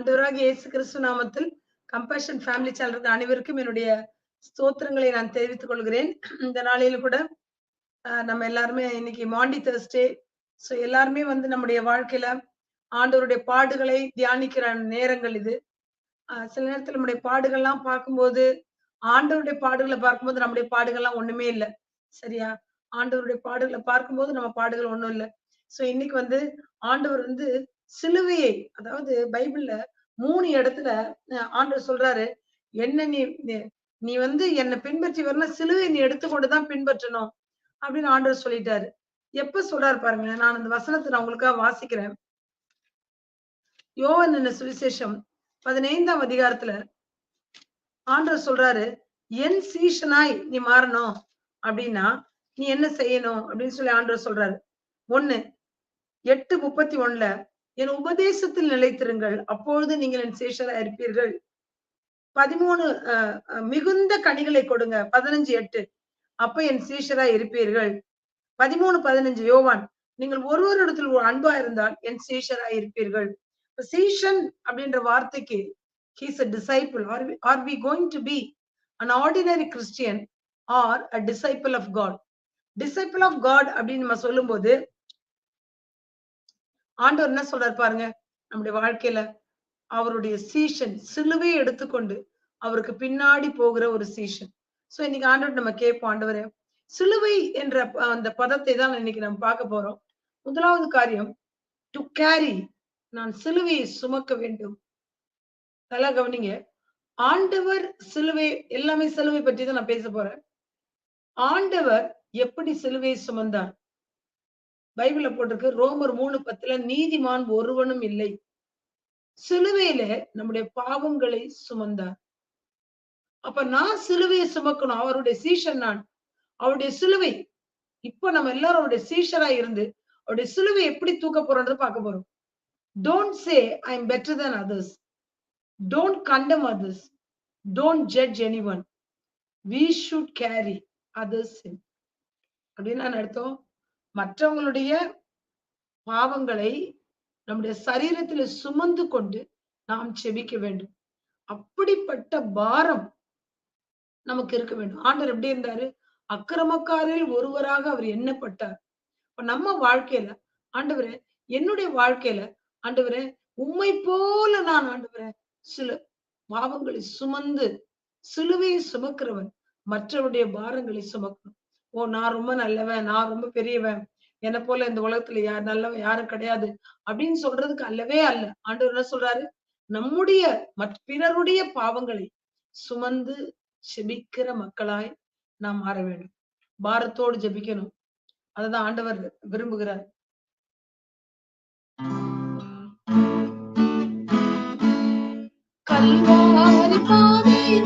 ஆண்டவராக இயேசு கிறிஸ்து நாமத்தில் கம்பேஷன் ஃபேமிலி சேனல் அனைவருக்கும் என்னுடைய ஸ்தோத்திரங்களை நான் தெரிவித்துக் கொள்கிறேன். இந்த நாளில கூட ஆஹ், நம்ம எல்லாருமே இன்னைக்கு மாண்டி தேர்ஸ்டே ஸோ எல்லாருமே வந்து நம்முடைய வாழ்க்கையில ஆண்டவருடைய பாடுகளை தியானிக்கிற நேரங்கள் இது. சில நேரத்தில் நம்முடைய பாடுகள்லாம் பார்க்கும்போது ஆண்டவருடைய பாடுகளை பார்க்கும்போது நம்முடைய பாடுகள்லாம் ஒண்ணுமே இல்லை. சரியா? ஆண்டவருடைய பாடுகளை பார்க்கும்போது நம்ம பாடுகள் ஒண்ணும் இல்லை. சோ இன்னைக்கு வந்து ஆண்டவர் வந்து சிலுவையை அதாவது பைபிள்ல மூணு இடத்துல அஹ், ஆண்டவர் சொல்றாரு என்ன நீ நீ- நீ வந்து என்னை பின்பற்றி வரணும் சிலுவை நீ எடுத்துக்கொண்டுதான் பின்பற்றணும். அப்படின்னு ஆண்டவர் சொல்லிட்டாரு. எப்ப சொல்றாரு பாருங்க நான் அந்த வசனத்தை நான் உங்களுக்காக வாசிக்கிறேன். யோவன் என்ன சுவிசேஷம் பதினைந்தாம் அதிகாரத்துல ஆண்டவர் சொல்றாரு என் சீஷனாய் நீ மாறணும். அப்படின்னா நீ என்ன செய்யணும்? அப்படின்னு சொல்லி ஆண்டவர் சொல்றாரு. ஒண்ணு எட்டு முப்பத்தி ஒண்ணுல என் உபதேசத்தில் நிலைத்திருங்கள். அப்பொழுது நீங்கள் என் சேஷரா இருப்பீர்கள் பதிமூணு அஹ், மிகுந்த கனிகளை கொடுங்க. பதினஞ்சு எட்டு. அப்ப என் சீஷரா இருப்பீர்கள். பதிமூணு பதினஞ்சு. யோவான் நீங்கள் ஒருவரிடத்தில் ஒரு அன்பா இருந்தால் என் சீஷரா இருப்பீர்கள். சீஷன் அப்படின்ற வார்த்தைக்கு he's a disciple or are we going to be an ordinary Christian or a disciple of God disciple of God அப்படின்னு நம்ம சொல்லும்போது ஆண்டவர் என்ன சொல்றாரு பாருங்க நம்முடைய வாழ்க்கையில அவருடைய சீஷன் சிலுவையை எடுத்துக்கொண்டு அவருக்கு பின்னாடி போகிற ஒரு சீஷன் சோ இன்னைக்கு ஆண்டவர் நம்ம கேட்போம் ஆண்டவர் சிலுவை என்ற அந்த பதத்தை தான் இன்னைக்கு நம்ம பார்க்க போறோம். முதலாவது காரியம் டு கேரி நான் சிலுவையை சுமக்க வேண்டும். நல்லா கவனிங்க ஆண்டவர் சிலுவை எல்லாமே சிலுவை பற்றி தான் நான் பேச போறேன். ஆண்டவர் எப்படி சிலுவையை சுமந்தார்? பைபிள்ல போட்டிருக்கு ரோமர் மூணு பத்துல நீதிமான் ஒருவனும் இல்லை. சிலுவையில நம்முடைய பாவங்களை சுமந்தார். அப்ப நான் சிலுவையை சுமக்கணும் அவருடைய சீஷன் நான். அவருடைய சிலுவை இப்ப நம்ம எல்லாரும் அவருடைய சீஷரா இருந்து அவருடைய சிலுவை எப்படி தூக்க போறோம்ன்றது பார்க்க போறோம். Don't say I am better than others don't condemn others don't judge anyone we should carry others அப்படின்னு நான் அர்த்தம்? மற்றவங்களுடைய பாவங்களை நம்முடைய சரீரத்துல சுமந்து கொண்டு நாம் செபிக்க வேண்டும். அப்படிப்பட்ட பாரம் நமக்கு இருக்க வேண்டும். ஆண்டவர் எப்படி இருந்தாரு? அக்கிரமக்காரில் ஒருவராக அவர் எண்ணப்பட்டார். இப்ப நம்ம வாழ்க்கையில ஆண்டவரே என்னுடைய வாழ்க்கையில ஆண்டவரே உண்மை போல நான் ஆண்டவரே சில பாவங்களை சுமந்து சிலுவையை சுமக்கிறவன் மற்றவருடைய பாரங்களை சுமக்கணும். ஓ நான் ரொம்ப நல்லவன் நான் ரொம்ப பெரியவன் என்னை போல இந்த உலகத்துல யார் நல்லவன் யாரும் கிடையாது அப்படின்னு சொல்றதுக்கு அல்லவே அல்ல. ஆண்டவர் என்ன சொல்றாரு? நம்முடைய மற்ற பிறருடைய பாவங்களை சுமந்து செபிக்கிற மக்களாய் நாம் மாற வேண்டும். பாரத்தோடு ஜெபிக்கணும். அததான் ஆண்டவர் விரும்புகிறார். கல்வாரி பாதை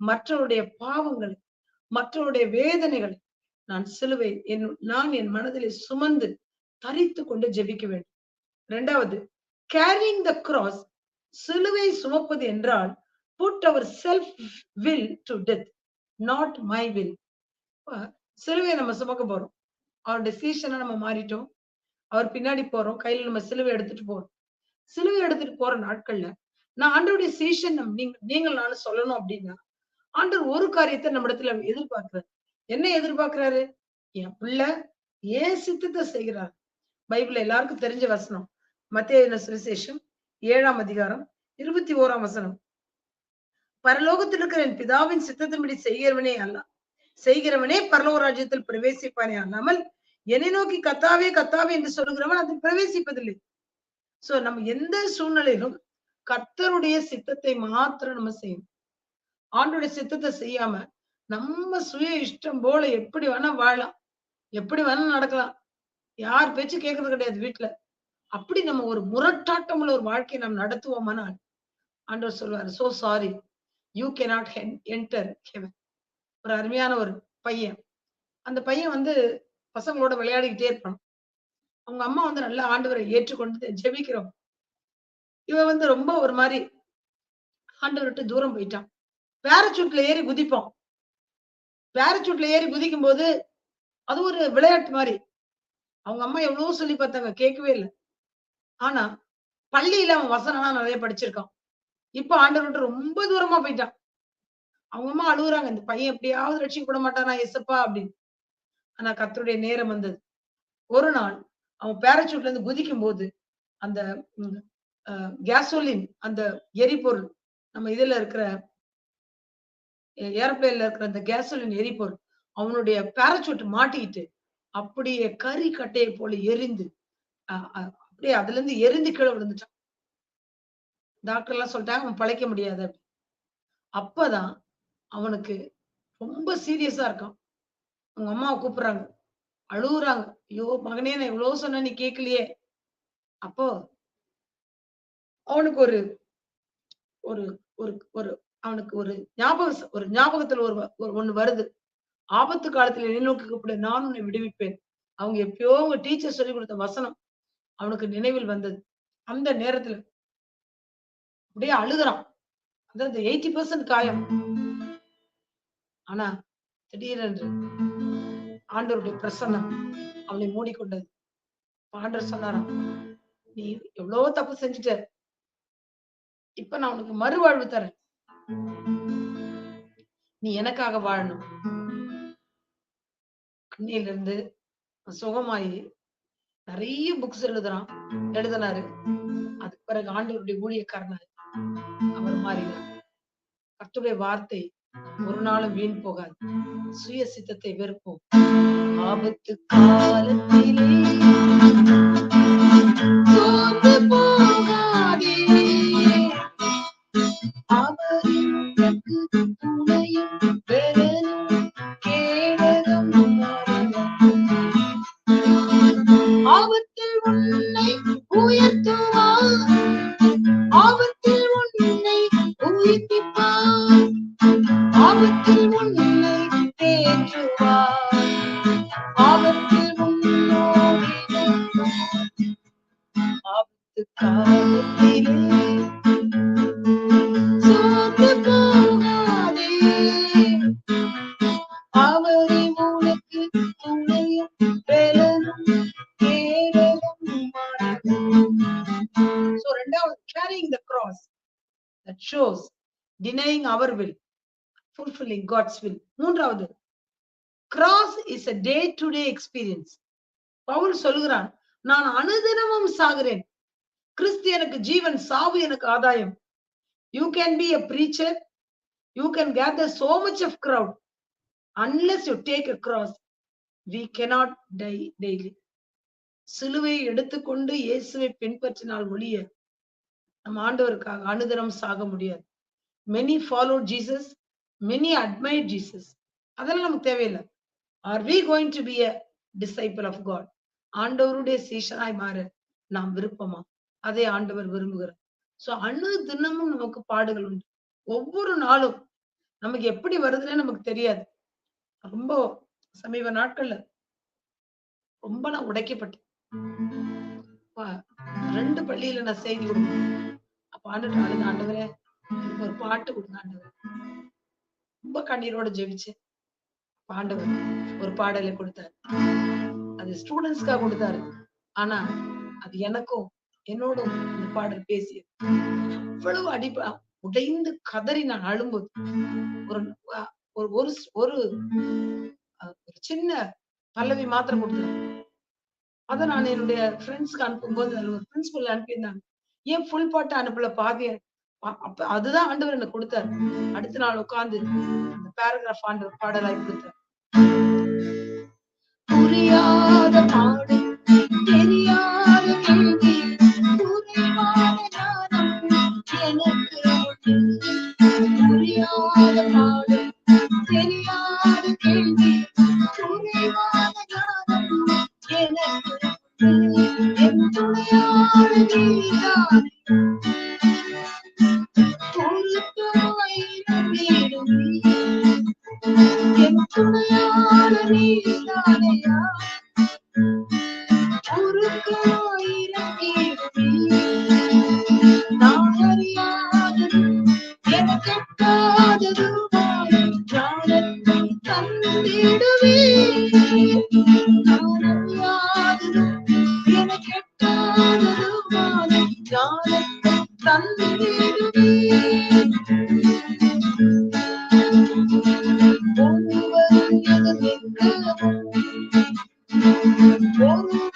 மற்றவருடைய பாவங்களை மற்றவருடைய வேதனைகளை நான் சிலுவை என் நான் என் மனதிலே சுமந்து தரித்து கொண்டு ஜெபிக்க வேண்டும். இரண்டாவது கேரிங் த கிராஸ் சிலுவை சுமப்பது என்றால் put our self will to death not my will சிலுவையை நம்ம சுமக்க போறோம். அவருடைய சீசனை நம்ம மாறிட்டோம். அவர் பின்னாடி போறோம். கையில நம்ம சிலுவை எடுத்துட்டு போறோம். சிலுவை எடுத்துட்டு போற நாட்கள்ல நான் ஆண்டோடைய சீஷன் நீங்க நீங்கள் நானும் சொல்லணும் அப்படின்னா ஆண்டவர் ஒரு காரியத்தை நம்ம இடத்துல எதிர்பார்க்கிறார். என்ன எதிர்பார்க்கிறாரு? என் பிள்ளை ஏன் சித்தத்தை செய்கிறார்? பைபிள் எல்லாருக்கும் தெரிஞ்ச வசனம். மத்திய சுவிசேஷம்? ஏழாம் அதிகாரம் இருபத்தி ஓராம் வசனம். பரலோகத்தில் இருக்கிற என் பிதாவின் சித்தத்தின்படி செய்கிறவனே அல்ல. செய்கிறவனே பரலோக ராஜ்யத்தில் பிரவேசிப்பானே அல்லாமல் என்னை நோக்கி கத்தாவே கத்தாவே என்று சொல்லுகிறவன் அதில் பிரவேசிப்பதில்லை. சோ நம்ம எந்த சூழ்நிலையிலும் கர்த்தருடைய சித்தத்தை மாத்திரம் நம்ம செய்யணும். ஆண்டோட சித்தத்தை செய்யாம நம்ம சுய இஷ்டம் போல எப்படி வேணா வாழலாம். எப்படி வேணா நடக்கலாம். யார் பேச்சு கேட்கறது கிடையாது வீட்டுல அப்படி நம்ம ஒரு முரட்டாட்டம் உள்ள ஒரு வாழ்க்கையை நம்ம நடத்துவோமானால் ஆண்டவர் சொல்வாரு so sorry you can not enter heaven ஒரு அருமையான ஒரு பையன். அந்த பையன் வந்து பசங்களோட விளையாடிக்கிட்டே இருப்பான். அவங்க அம்மா வந்து நல்ல ஆண்டவரை ஏற்றுக்கொண்டு ஜெபிக்கிறோம். இவன் வந்து ரொம்ப ஒரு மாதிரி ஆண்டவர்கிட்ட தூரம் போயிட்டான். பேரச்சூட்ல ஏறி குதிப்போம். பேரச்சூட்ல ஏறி குதிக்கும் போது அது ஒரு விளையாட்டு மாதிரி. அவங்க அம்மா எவ்வளவு சொல்லி பார்த்தாங்க கேட்கவே இல்லை. ஆனா பள்ளியில அவன் வசனம்லாம் நிறைய படிச்சிருக்கான். இப்ப ஆண்டவர்கிட்ட ரொம்ப தூரமா போயிட்டான். அவங்க அம்மா அழுகுறாங்க இந்த பையன் எப்படியாவது ரட்சிக்க கூட மாட்டானா எசப்பா அப்படின்னு. ஆனா கத்தருடைய நேரம் வந்தது. ஒரு நாள் அவன் பேரச்சூட்ல இருந்து குதிக்கும் போது அந்த கேசோலின் அந்த எரிபொருள் நம்ம இதுல இருக்கிற ஏரோப்ளேன்ல இருக்கிற அந்த கேசோலின் எரிபொருள் அவனுடைய பேரச்சூட் மாட்டிக்கிட்டு அப்படியே கறி கட்டையை போல எரிந்து அப்படியே அதுல இருந்து எரிந்து கீழே விழுந்துட்டான். டாக்டர் எல்லாம் சொல்லிட்டாங்க அவன் பழைக்க முடியாது அப்பதான் அவனுக்கு ரொம்ப சீரியஸா இருக்கான். அவங்க அம்மாவை கூப்பிடுறாங்க அழுகுறாங்க. ஐயோ மகனே நான் இவ்வளவு சொன்ன நீ கேட்கலையே. அப்போ அவனுக்கு ஒரு ஒரு ஒரு ஒரு அவனுக்கு ஒரு ஞாபகம் ஒரு ஞாபகத்துல ஒரு ஒண்ணு வருது. ஆபத்து காலத்துல நிலநோக்கி கூப்பிட நான் உன்னை விடுவிப்பேன். அவங்க எப்பயோ அவங்க டீச்சர் சொல்லி கொடுத்த வசனம் அவனுக்கு நினைவில் வந்தது. அந்த நேரத்துல அப்படியே அழுகுறான். இந்த எயிட்டி பர்சன்ட் காயம். ஆனா திடீரென்று ஆண்டவருடைய பிரசன்னம் அவனை மூடிக்கொண்டது. ஆண்டவர் சொன்னாராம் நீ எவ்வளவோ தப்பு செஞ்சுட்ட. இப்ப நான் உனக்கு மறுவாழ்வு தரேன். நீ எனக்காக வாழணும். கண்ணிலிருந்து சுகமாயி நிறைய புக்ஸ் எழுதுறான். எழுதினாரு. அதுக்கு பிறகு ஆண்டவருடைய ஊழியக்காரனாரு அவர் மாறினார். கத்துடைய வார்த்தை ஒரு நாளும் வீண் போகாது. சுய சித்தத்தை வெறுப்போம். ஆபத்து காலத்திலே. Fulfilling our will fulfilling God's will மூன்றாவது cross is a day to day experience Paul சொல்கிறான் நான் அனுதினமும் சாகிறேன் கிறிஸ்து எனக்கு ஜீவன் சாவு எனக்கு ஆதாயம் you can be a preacher you can gather so much of crowd unless you take a cross we cannot die daily சிலுவை எடுத்துக்கொண்டு இயேசுவை பின்பற்றினால் ஒழிய நம் ஆண்டவருக்காக அனுதினம் சாக முடியாது many follow Jesus many admit Jesus அதெல்லாம் நமக்கு தேவையில்லை. Are we going to be a disciple of God ஆண்டவருடைய சீஷனாய் மாற நாம் விருப்பமா? அதை ஆண்டவர் விரும்புகிறார். சோ அணு தினமும் நமக்கு பாடுகள் உண்டு. ஒவ்வொரு நாளும் நமக்கு எப்படி வருதுன்னே நமக்கு தெரியாது. ரொம்ப சமீப நாட்கள்ல ரொம்ப நான் உடைக்கப்பட்டேன். ரெண்டு பள்ளியில நான் செய்தி கொடுக்கணும் அப்ப ஆண்டு ஆண்டவரே எனக்கு ஒரு பாட்டு கொடுங்க ரொம்ப கண்ணீரோட ஜெபிச்சேன் பாண்டவர் ஒரு பாடலை கொடுத்தாரு. அது ஸ்டூடெண்ட்ஸ்க்காக கொடுத்தாரு. ஆனா அது எனக்கும் என்னோடும் அந்த பாடல் பேசியது. அவ்வளவு அடிப்பா உடைந்து கதறி நான் அழும்போது ஒரு ஒரு ஒரு ஒரு சின்ன பல்லவி மாத்திரம் கொடுத்தேன். அதை நான் என்னுடைய ஃப்ரெண்ட்ஸ்க்கு அனுப்பும்போது அதுல ஒரு பிரின்சிபல் அனுப்பியிருந்தாங்க. ஏன் ஃபுல் பாட்டு அனுப்பல பாதியா? அதுதான் ஆண்டவர் எனக்கு கொடுத்தாரு. அடுத்த நாள் உட்கார்ந்து அந்த பேராகிராஃப் ஆண்டவர் பாடலாய் கொடுத்தார். புரியாத பாடு தெரியாத Thank you.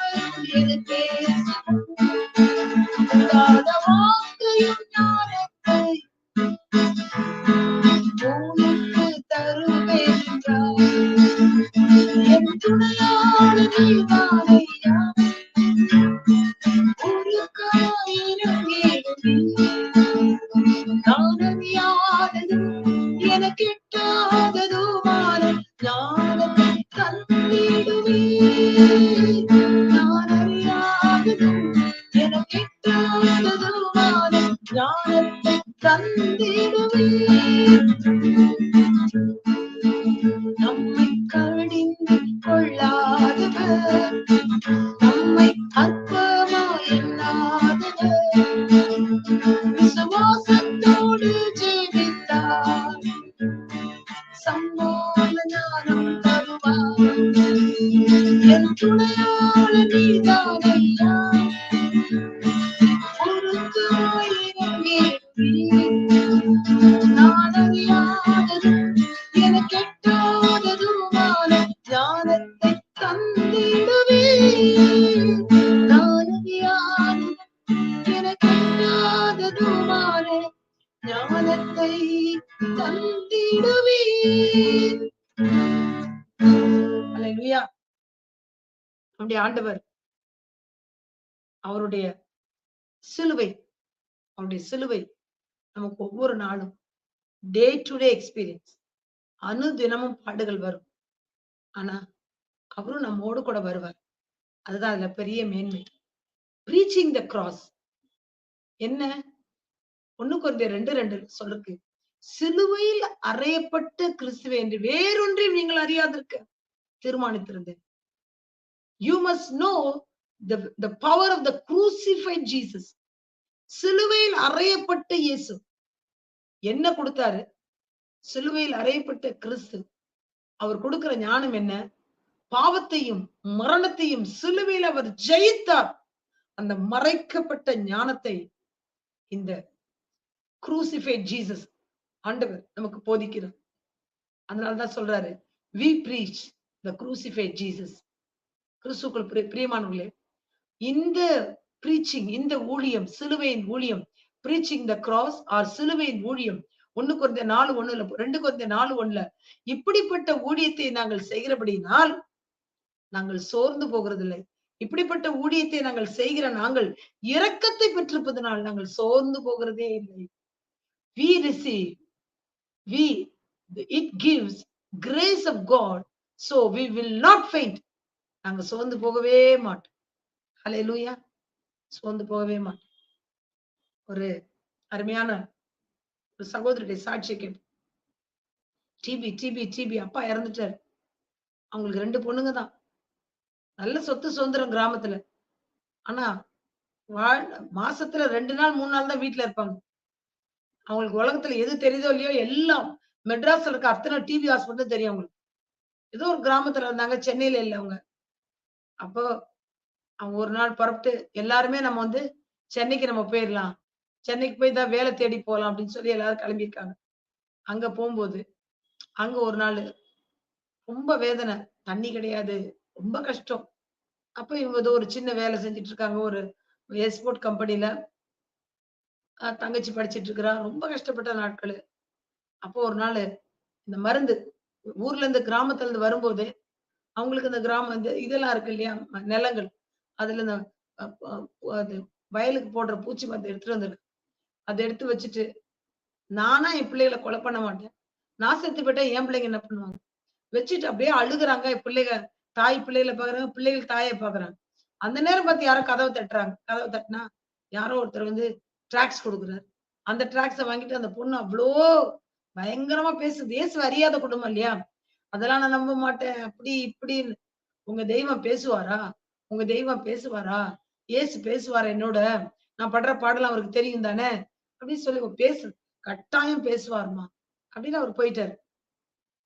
Day to day experience அணு தினமும் பாடுகள் வரும். ஆனா அவரும் நம்மோடு கூட வருவார். அதுதான் அதுல பெரிய மேன்மை. ப்ரீச்சிங் த கிராஸ் என்ன? ஒண்ணு குறைந்த ரெண்டு ரெண்டு சொல்லுக்கு சிலுவையில் அறையப்பட்ட கிறிஸ்துவை என்று வேறொன்றையும் நீங்கள் அறியாதிருக்க தீர்மானித்திருந்தேன். You must know the power of the the Jesus சிலுவையில் அறையப்பட்ட இயேசு. என்ன கொடுத்தாரு? சிலுவையில் அறையப்பட்ட கிறிஸ்து. அவர் கொடுக்கிற ஞானம் என்ன? பாவத்தையும் மரணத்தையும் சிலுவையில் அவர் ஜெயித்தார். அந்த மறைக்கப்பட்ட ஞானத்தை இந்த குரூசிஃபை ஜீசஸ் ஆண்டவர் நமக்கு போதிக்கிறார். அதனாலதான் சொல்றாரு we preach the crucify Jesus கிறிஸ்துக்குள் பிரிய- பிரியமானவர்களே இந்த பிரீச்சிங் இந்த ஊழியம் சிலுவையின் ஊழியம் பிரீச்சிங் த கிராஸ் ஆர் சிலுவையின் ஊழியம். ஒண்ணு குறைந்த நாலு ஒண்ணுல ரெண்டு குறைந்த நாலு ஒண்ணுல. இப்படிப்பட்ட ஊழியத்தை நாங்கள் செய்கிறபடினால் நாங்கள் சோர்ந்து போகிறதில்லை. இப்படிப்பட்ட ஊழியத்தை நாங்கள் செய்கிற நாங்கள் இரக்கத்தை பெற்றிருப்பதனால் நாங்கள் சோர்ந்து போகிறதே இல்லை. We receive we it gives grace of God so we will not faint நாங்க சோர்ந்து போகவே மாட்டோம். ஹalleluya சோர்ந்து போகவே மாட்டோம். ஒரு அருமையான ஒரு சகோதரியுடைய சாட்சியை கேட்டு. டிபி டிபி டிபி அப்பா இறந்துட்டாரு. அவங்களுக்கு ரெண்டு பொண்ணுங்க தான். நல்ல சொத்து சுதந்திரம் கிராமத்துல. ஆனா வாழ் மாசத்துல ரெண்டு நாள் மூணு நாள் தான் வீட்டுல இருப்பாங்க. அவங்களுக்கு உலகத்துல எது தெரியுதோ இல்லையோ எல்லாம் மெட்ராஸ்ல இருக்க அத்தனை டிவி ஹாஸ்பிட்டல் தெரியும் அவங்களுக்கு. ஏதோ ஒரு கிராமத்துல இருந்தாங்க சென்னையில இல்லை அவங்க. அப்போ அவங்க ஒரு நாள் புறப்பட்டு எல்லாருமே நம்ம வந்து சென்னைக்கு நம்ம போயிடலாம். சென்னைக்கு போய் தான் வேலை தேடி போகலாம் அப்படின்னு சொல்லி எல்லாரும் கிளம்பியிருக்காங்க. அங்க போகும்போது அங்க ஒரு நாள் ரொம்ப வேதனை. தண்ணி கிடையாது. ரொம்ப கஷ்டம். அப்ப இவங்க ஏதோ ஒரு சின்ன வேலை செஞ்சுட்டு இருக்காங்க. ஒரு எக்ஸ்போர்ட் கம்பெனில தங்கச்சி படிச்சிட்டு இருக்கிறா. ரொம்ப கஷ்டப்பட்ட நாட்கள். அப்போ ஒரு நாள் இந்த மருந்து ஊர்ல இருந்து கிராமத்துல இருந்து வரும்போது அவங்களுக்கு இந்த கிராமம் இந்த இதெல்லாம் இருக்கு இல்லையா? நிலங்கள். அதுல இந்த வயலுக்கு போடுற பூச்சி மருந்து எடுத்துட்டு வந்திருக்கு. அதை எடுத்து வச்சுட்டு நானா என் பிள்ளைகளை கொலை பண்ண மாட்டேன். நான் செத்து போயிட்டா என் பிள்ளைங்க என்ன பண்ணுவாங்க? வச்சுட்டு அப்படியே அழுகுறாங்க என் பிள்ளைங்க தாய் பிள்ளைகளை பாக்குறாங்க பிள்ளைகள் தாயை பாக்குறாங்க அந்த நேரம் பார்த்து யாரோ கதவை தட்டுறாங்க. கதவை தட்டினா யாரோ ஒருத்தர் வந்து டிராக்ஸ் கொடுக்குறாரு. அந்த டிராக்ஸை வாங்கிட்டு அந்த பொண்ணு அவ்வளோ பயங்கரமா பேசுது. ஏசு அறியாத குடும்பம் இல்லையா? அதெல்லாம் நான் நம்ப மாட்டேன். அப்படி இப்படின்னு. உங்க தெய்வம் பேசுவாரா? உங்க தெய்வம் பேசுவாரா? ஏசு பேசுவாரா என்னோட? நான் படுற பாடலாம் அவருக்கு தெரியும் தானே? அப்படின்னு சொல்லி பேசு கட்டாயம் பேசுவாருமா? அப்படின்னு அவர் போயிட்டாரு.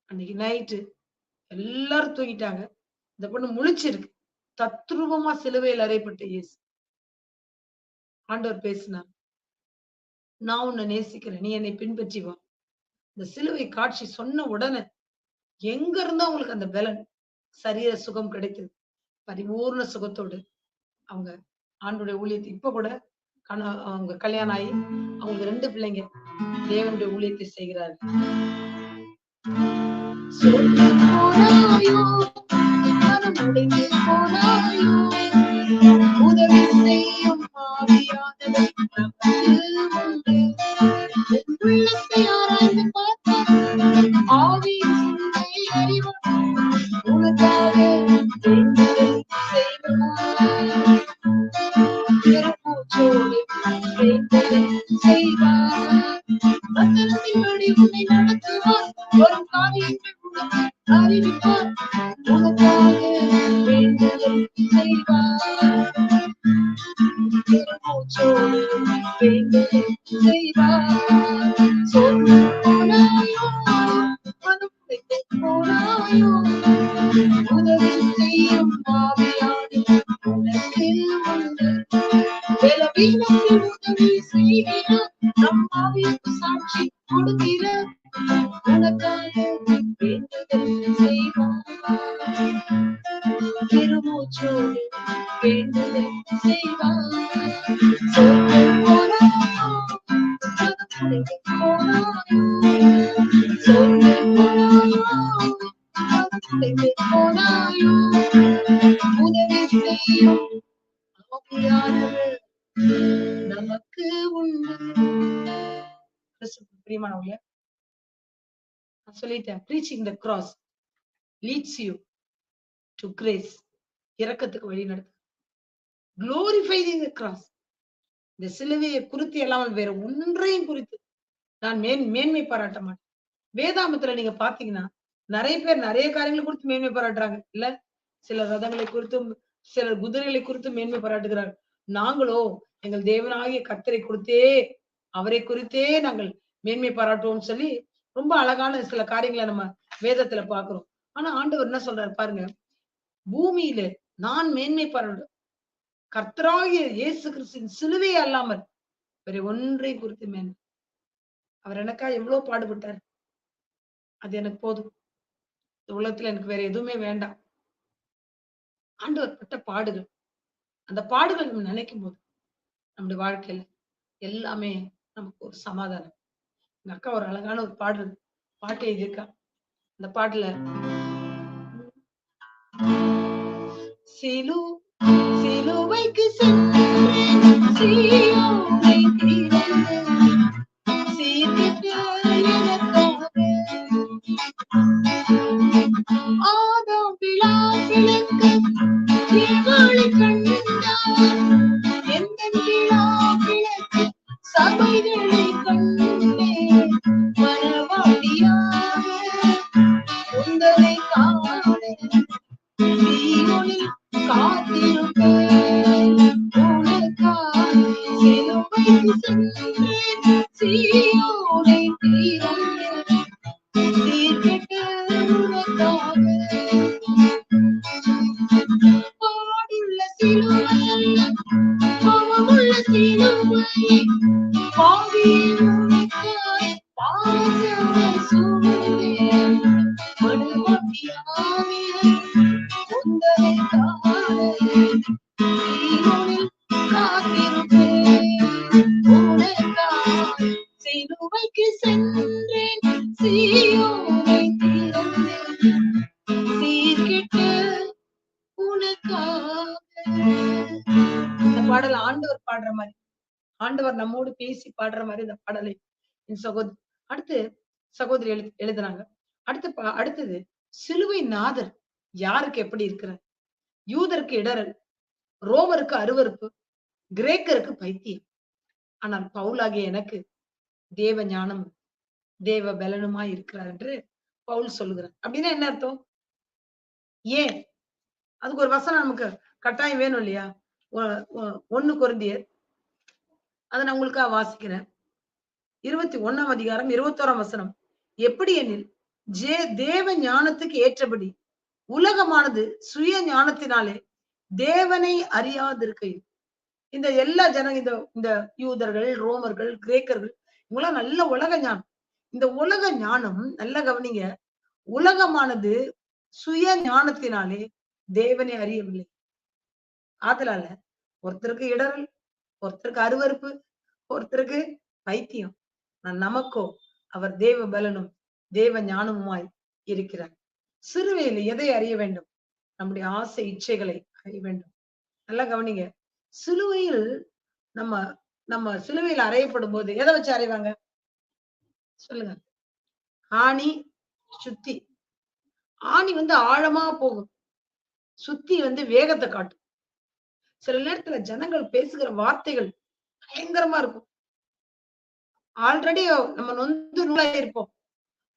அன்னைக்கு நைட்டு எல்லாரும் தூங்கிட்டாங்க. இந்த பொண்ணு முழிச்சிருக்கு. தத்ரூபமா சிலுவையில் அறையப்பட்ட இயேசு. ஆண்டவர் பேசினார். நான் உன்னை நேசிக்கிறேன். நீ என்னை பின்பற்றி வா. இந்த சிலுவை காட்சி சொன்ன உடனே எங்க இருந்தா அவங்களுக்கு அந்த பலன் சரீர சுகம் கிடைத்தது. பரிபூர்ண சுகத்தோடு அவங்க ஆண்டுடைய ஊழியத்தை இப்ப கூட கண அவங்க கல்யாணம் ஆகி அவங்களுக்கு ரெண்டு பிள்ளைங்க தேவனுடைய ஊழியத்தை செய்கிறார்கள். சொல்லி போனாயோ மனம் போனாயோ உதவி செய்யும் ஆவியானவர் நமக்கு உண்டு நமக்கு உண்டு கிறிஸ்துவுக்கு பிரியமானவங்களே நான் சொல்லிட்டேன் preaching the cross leads you to grace இறக்கத்துக்கு வழி நடத்து குளோரிஃபைங் த கிராஸ் இந்த சிலுவையை குறித்து இல்லாமல் வேற ஒன்றையும் குறித்து நான் மேன் மேன்மை பாராட்ட மாட்டேன். வேதாமத்துல நீங்க பாத்தீங்கன்னா நிறைய பேர் நிறைய காரியங்களை குறித்து மேன்மை பாராட்டுறாங்க. இல்ல சில ரதங்களை குறித்தும் சிலர் குதிரைகளை குறித்து மேன்மை பாராட்டுகிறார்கள் நாங்களோ எங்கள் தேவனாகிய கத்தரை கொடுத்தே அவரை குறித்தே நாங்கள் மேன்மை பாராட்டுவோம்னு சொல்லி ரொம்ப அழகான சில காரியங்களை நம்ம வேதத்துல பாக்குறோம் ஆனா ஆண்டவர் என்ன சொல்றாரு பாருங்க பூமியில நான் மேன்மை பாராட்டு கர்த்தராகிய இயேசு கிறிஸ்தின் சிலுவையே அல்லாமல் வேற ஒன்றை குறித்து மேன் அவர் எனக்கா எவ்வளவு பாடுபட்டார்? அது எனக்கு போதும். இந்த உலகத்துல எனக்கு வேற எதுவுமே வேண்டாம். ஆண்டவர் பட்ட பாடுகள். அந்த பாடுகள் நம்ம நினைக்கும் போது நம்முடைய வாழ்க்கையில எல்லாமே நமக்கு ஒரு சமாதானம். எங்க அக்கா ஒரு அழகான ஒரு பாடல் பாட்டு எழுதியிருக்கா. அந்த பாட்டுல சிலு சிலுவைக்கு சென்றேன் சீயோனை திறந்து சீர்கெட்ட எனக்காக கண்டார் எந்த பிலாக்களுக்கு இந்த பாடல் ஆண்டவர் பாடுற மாதிரி. ஆண்டவர் நம்மோடு பேசி பாடுற மாதிரி இந்த பாடலை என் சகோதரி அடுத்து சகோதரி எழு எழுதுனாங்க அடுத்து அடுத்தது சிலுவை நாதர் யாருக்கு எப்படி இருக்கிறார்? யூதருக்கு இடரல் ரோமருக்கு அருவருப்பு கிரேக்கருக்கு பைத்தியம். ஆனால் பவுலாகிய எனக்கு தேவ ஞானம் தேவ பலனுமாய் இருக்கிறார் என்று பவுல் சொல்லுகிறார். அப்படின்னா என்ன அர்த்தம்? ஏன்? அதுக்கு ஒரு வசனம் நமக்கு கட்டாயம் வேணும் இல்லையா? ஒ- குருந்தியர். ஒண்ணு அதை நான் உங்களுக்காக வாசிக்கிறேன். இருபத்தி ஒன்னாம் அதிகாரம் இருபத்தோராம் வசனம். எப்படி எனில் ஜே தேவ ஞானத்துக்கு ஏற்றபடி உலகமானது சுய ஞானத்தினாலே தேவனை அறியாதிருக்கையில். இந்த எல்லா ஜன இந்த இந்த யூதர்கள் ரோமர்கள் கிரேக்கர்கள் இவங்களாம் நல்ல உலக ஞானம். இந்த உலக ஞானம் நல்ல கவனிங்க உலகமானது சுய ஞானத்தினாலே தேவனை அறியவில்லை. ஆதலால ஒருத்தருக்கு இடரல் ஒருத்தருக்கு அருவருப்பு ஒருத்தருக்கு பைத்தியம். நமக்கோ அவர் தேவ பலனும் தேவ ஞானமுமாய் இருக்கிறார். சிறுவையில் எதை அறிய வேண்டும்? நம்முடைய ஆசை இச்சைகளை அறிய வேண்டும். நல்லா கவனிங்க. சிலுவையில் நம்ம நம்ம சிலுவையில் அறையப்படும் போது எதை வச்சு அறைவாங்க? சொல்லுங்க. ஆணி சுத்தி. ஆணி வந்து ஆழமா போகும். சுத்தி வந்து வேகத்தை காட்டும். சில நேரத்துல ஜனங்கள் பேசுகிற வார்த்தைகள் பயங்கரமா இருக்கும். ஆல்ரெடி நம்ம நொந்து நூலா இருப்போம்.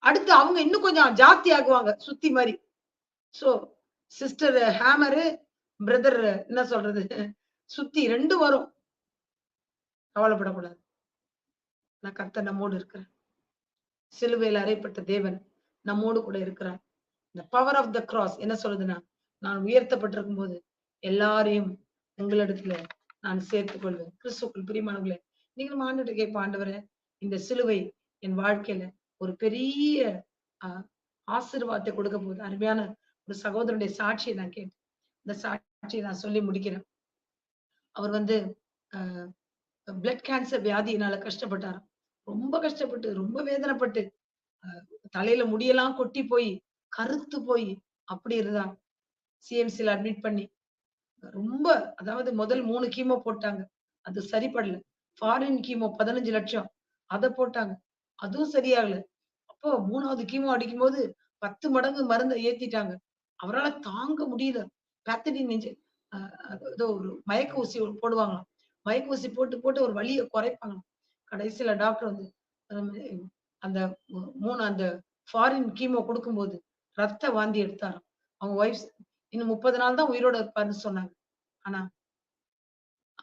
அடுத்து அவங்க இன்னும் கொஞ்சம் ஜாஸ்தி ஆகுவாங்க சுத்தி மாதிரி சோ சிஸ்டர் ஹேமரு பிரதர் என்ன சொல்றது? சுத்தி ரெண்டும் வரும். கவலைப்படக்கூடாது. நான் கர்த்த நம்மோடு இருக்கிறேன் சிலுவையில் அறையப்பட்ட தேவன் நம்மோடு கூட இருக்கிறார். இந்த பவர் ஆஃப் த கிராஸ் என்ன சொல்றதுன்னா நான் உயர்த்தப்பட்டிருக்கும் போது எல்லாரையும் உங்களிடத்துல நான் சேர்த்துக் கொள்வேன். கிறிஸ்துக்குள் பிரியமானவர்களே நீங்களும் ஆண்டுகிட்ட கேட்ப ஆண்டவரே இந்த சிலுவை என் வாழ்க்கையில ஒரு பெரிய ஆசீர்வாதத்தை கொடுக்க போகுது. அருமையான ஒரு சகோதரனுடைய சாட்சியை நான் கேட்டேன். இந்த சாட்சியை நான் சொல்லி முடிக்கிறேன். அவர் வந்து ஆஹ் பிளட் கேன்சர் வியாதியினால கஷ்டப்பட்டாராம். ரொம்ப கஷ்டப்பட்டு ரொம்ப வேதனைப்பட்டு தலையில முடியெல்லாம் கொட்டி போய் கருத்து போய் அப்படி இருந்தா சிஎம்சில அட்மிட் பண்ணி ரொம்ப அதாவது முதல் மூணு கீமோ போட்டாங்க. அது சரிப்படல. ஃபாரின் கீமோ பதினஞ்சு லட்சம். அதை போட்டாங்க. அதுவும் சரியாகல. அப்போ மூணாவது கீமோ அடிக்கும் போது பத்து மடங்கு மருந்தை ஏத்திட்டாங்க. அவரால் தாங்க முடியல. பேத்தடி நெஞ்சு ஆஹ் ஏதோ ஒரு மயக்க ஊசி போடுவாங்களாம். மயக்க ஊசி போட்டு போட்டு ஒரு வழியை குறைப்பாங்களாம். கடைசியில டாக்டர் வந்து அந்த மூணு அந்த ஃபாரின் கீமோ கொடுக்கும்போது ரத்த வாந்தி எடுத்தாராம். அவங்க ஒய்ஃப் இன்னும் முப்பது நாள் தான் உயிரோட இருப்பாருன்னு சொன்னாங்க. ஆனா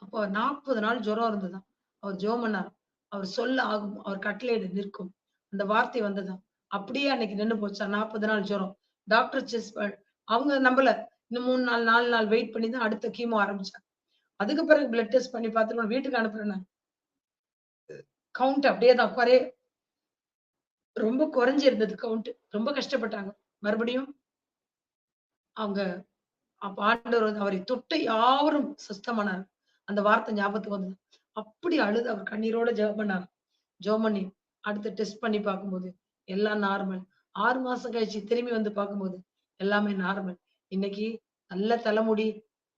அப்போ நாற்பது நாள் ஜுரம் இருந்ததுதான். அவர் ஜோம் பண்ணார். அவர் சொல்ல ஆகும். அவர் கட்டளையிட நிற்கும். அந்த வார்த்தை வந்ததுதான். அப்படியே அன்னைக்கு நின்னு போச்சா. நாற்பது நாள் ஜுரம். டாக்டர் செஸ் அவங்க நம்பல. இன்னும் மூணு நாள் நாலு நாள் வெயிட் பண்ணி தான் அடுத்த கீமோ ஆரம்பிச்சாங்க. அதுக்கு பிறகு பிளட் டெஸ்ட் பண்ணி பார்த்துட்டு வீட்டுக்கு அனுப்புறேன் கவுண்ட் அப்படியே தான் குறைய ரொம்ப குறைஞ்சு இருந்தது கவுண்ட் ரொம்ப கஷ்டப்பட்டாங்க. மறுபடியும் அவங்க அப்ப ஆண்டவர் வந்து அவரை தொட்டு யாவரும் சுத்தமானார் அந்த வார்த்தை ஞாபகத்துக்கு வந்தது. அப்படி அழுது அவர் கண்ணீரோட ஜெபம் பண்ணார். ஜெபம் பண்ணி அடுத்து டெஸ்ட் பண்ணி பார்க்கும்போது எல்லாம் நார்மல் ஆறு மாசம் கழிச்சு திரும்பி வந்து பார்க்கும்போது எல்லாமே நார்மல் இன்னைக்கு நல்ல தலைமுடி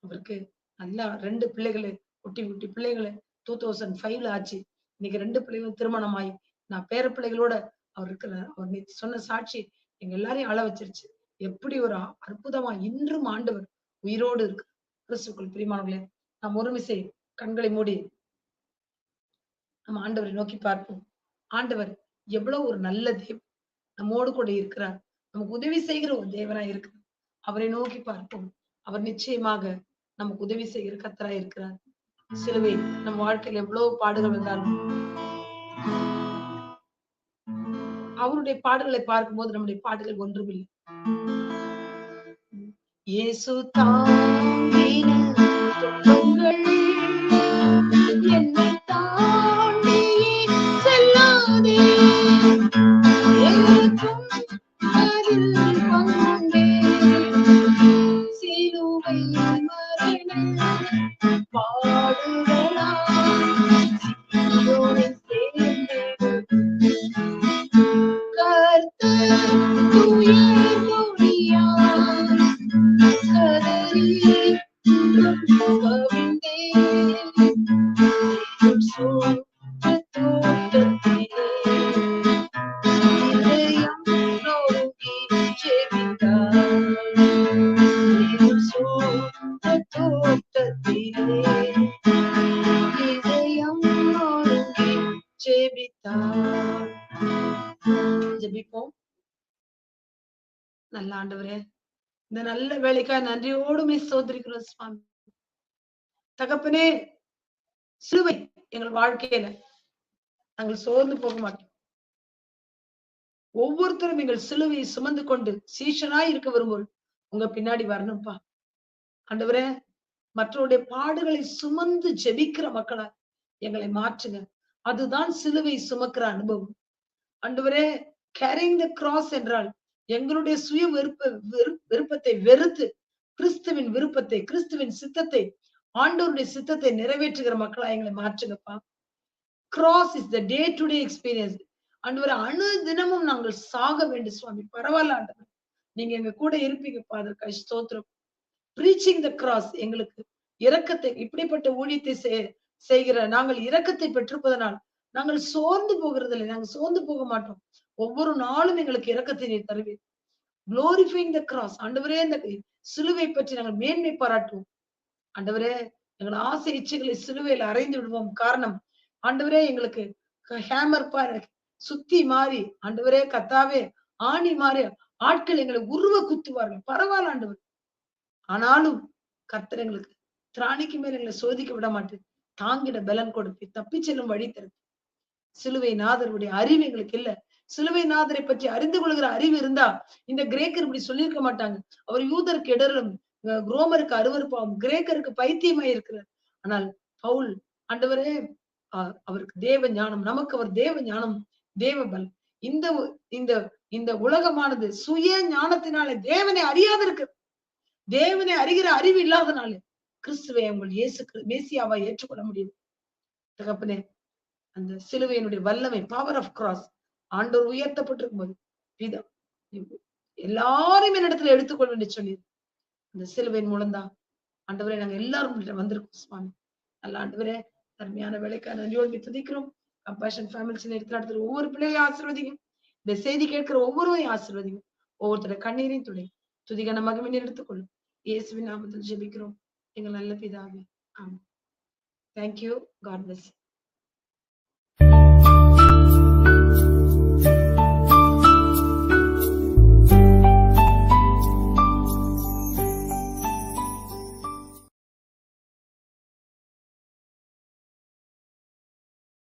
அவருக்கு நல்லா ரெண்டு பிள்ளைகளு குட்டி குட்டி பிள்ளைகளு டூ தௌசண்ட் ஃபைவ்ல ஆச்சு. இன்னைக்கு ரெண்டு பிள்ளைகளும் திருமணம் ஆகி நான் பேர பிள்ளைகளோட அவர் இருக்கிற அவர் சொன்ன சாட்சி எங்க எல்லாரையும் அழ வச்சிருச்சு எப்படி ஒரு அற்புதமா இன்றும் ஆண்டவர் உயிரோடு இருக்கு கிறிஸ்துக்குள் பிரியமானவர்களே நாம் ஒருமிசை கண்களை மூடி நம்ம ஆண்டவரை நோக்கி பார்ப்போம். ஆண்டவர் எவ்வளவு ஒரு நல்ல தேவன். நம்மோடு கூட இருக்கிறார். நமக்கு உதவி செய்கிற ஒரு தேவனா இருக்கிறார். அவரை நோக்கி பார்ப்போம். அவர் நிச்சயமாக நமக்கு உதவி செய்கிற கத்தரா இருக்கிறார். சிலுவை நம் வாழ்க்கையில எவ்வளவு பாடுகள் வந்தாலும் அவருடைய பாடல்களை பார்க்கும்போது நம்முடைய பாடல்கள் ஒன்றுமில்லை. இயேசு தாங்கின ஜபிப்போம். நல்ல ஆண்டவரே இந்த நல்ல வேலைக்காய் நன்றியோடுமே சோதரிக்கிறோம் சுவாமி. தகப்பனே சிலுவை எங்கள் வாழ்க்கையில நாங்கள் சோர்ந்து போக மாட்டோம். ஒவ்வொருத்தரும் எங்கள் சிலுவையை சுமந்து கொண்டு சீஷனாய் இருக்க விரும்பும் உங்க பின்னாடி வரணும்ப்பா ஆண்டவரே மற்றவருடைய பாடுகளை சுமந்து ஜெபிக்கிற மக்களா எங்களை மாற்றுங்க. அதுதான் சிலுவை சுமக்கிற அனுபவம். ஆண்டவரே கேரிங் த கிராஸ் என்றால் எங்களுடைய சுய விருப்ப விருப்பத்தை வெறுத்து கிறிஸ்துவின் விருப்பத்தை கிறிஸ்துவின் சித்தத்தை ஆண்டோருடைய சித்தத்தை நிறைவேற்றுகிற மக்களா எங்களை மாற்றுங்கப்பா. Cross is the day to day experience ஆண்டவர் அணு தினமும் நாங்கள் சாக வேண்டும் சுவாமி. பரவாயில்ல ஆண்டவர். நீங்க எங்க கூட இருப்பீங்கப்பா அதற்காக ஸ்தோத்திரம். ப்ரீச்சிங் த கிராஸ் எங்களுக்கு இரக்கத்தை இப்படிப்பட்ட ஊழியத்தை செய்- செய்கிற நாங்கள் இரக்கத்தை பெற்றிருப்பதனால் நாங்கள் சோர்ந்து போகிறதில்லை நாங்கள் சோர்ந்து போக மாட்டோம். ஒவ்வொரு நாளும் எங்களுக்கு இறக்கத்தை நீர் தருவீர். குளோரிஃபைங் த கிராஸ் ஆண்டவரே இந்த சிலுவை பற்றி நாங்கள் மேன்மை பாராட்டுவோம். ஆண்டவரே எங்கள் ஆசை இச்சைகளை சிலுவையில் அறைந்து விடுவோம். காரணம் ஆண்டவரே எங்களுக்கு ஹேமர் பாரு சுத்தி மாறி ஆண்டவரே கத்தாவே ஆணி மாறி ஆட்கள் எங்களை உருவ குத்துவார்கள். பரவாயில்ல ஆண்டவர். ஆனாலும் கர்த்தர் எங்களுக்கு திராணிக்கு மேல் எங்களை சோதிக்க விட மாட்டேன் தாங்கிட பலன் கொடுப்பி தப்பி செல்லும் வழி தரும் சிலுவை நாதருடைய அறிவு எங்களுக்கு இல்ல. சிலுவை நாதரை பற்றி அறிந்து கொள்கிற அறிவு இருந்தா இந்த கிரேக்கர் இப்படி சொல்லியிருக்க மாட்டாங்க. அவர் யூதருக்கு இடரும் குரோமருக்கு அருவறுப்பாகும் கிரேக்கருக்கு பைத்தியமாய் இருக்கிறார். ஆனால் பவுல் ஆண்டவரே அவருக்கு தேவ ஞானம் நமக்கு அவர் தேவ ஞானம் தேவ பல் இந்த இந்த இந்த உலகமானது சுய ஞானத்தினாலே தேவனை அறியாத இருக்கு தேவனை அறிகிற அறிவு இல்லாதனாலே கிறிஸ்துவை உங்கள் இயேசு கிரி- மேசியாவை ஏற்றுக்கொள்ள முடியும் தகப்பனே அந்த சிலுவையினுடைய வல்லமை பவர் ஆஃப் கிராஸ் ஆண்டவர் உயர்த்தப்பட்டிருக்கும் போது பிதா எல்லாரையும் என்னிடத்துல எடுத்துக்கொள் என்று சொல்லி அந்த சிலுவையின் மூலம்தான் ஆண்டவரே நாங்க எல்லாரும் வந்திருக்கோம் சுவாமி. நல்ல ஆண்டவரே தர்மையான வேலைக்காக நன்றியோடு துதிக்கிறோம். கம்பேஷன் ஃபேமிலிஸ் எடுத்து நடத்துற ஒவ்வொரு பிள்ளையையும் ஆசிர்வதிக்கும் இந்த செய்தி கேட்கிற ஒவ்வொருவரையும் ஆசிர்வதிக்கும் ஒவ்வொருத்தர கண்ணீரையும் துடை துதிகன மகிமையை எடுத்துக்கொள்ளும். இயேசுவின் நாமத்தில் ஜெபிக்கிறோம். எங்கள் நல்ல பிதாவே. ஆமா தேங்க்யூ காட் பிளஸ்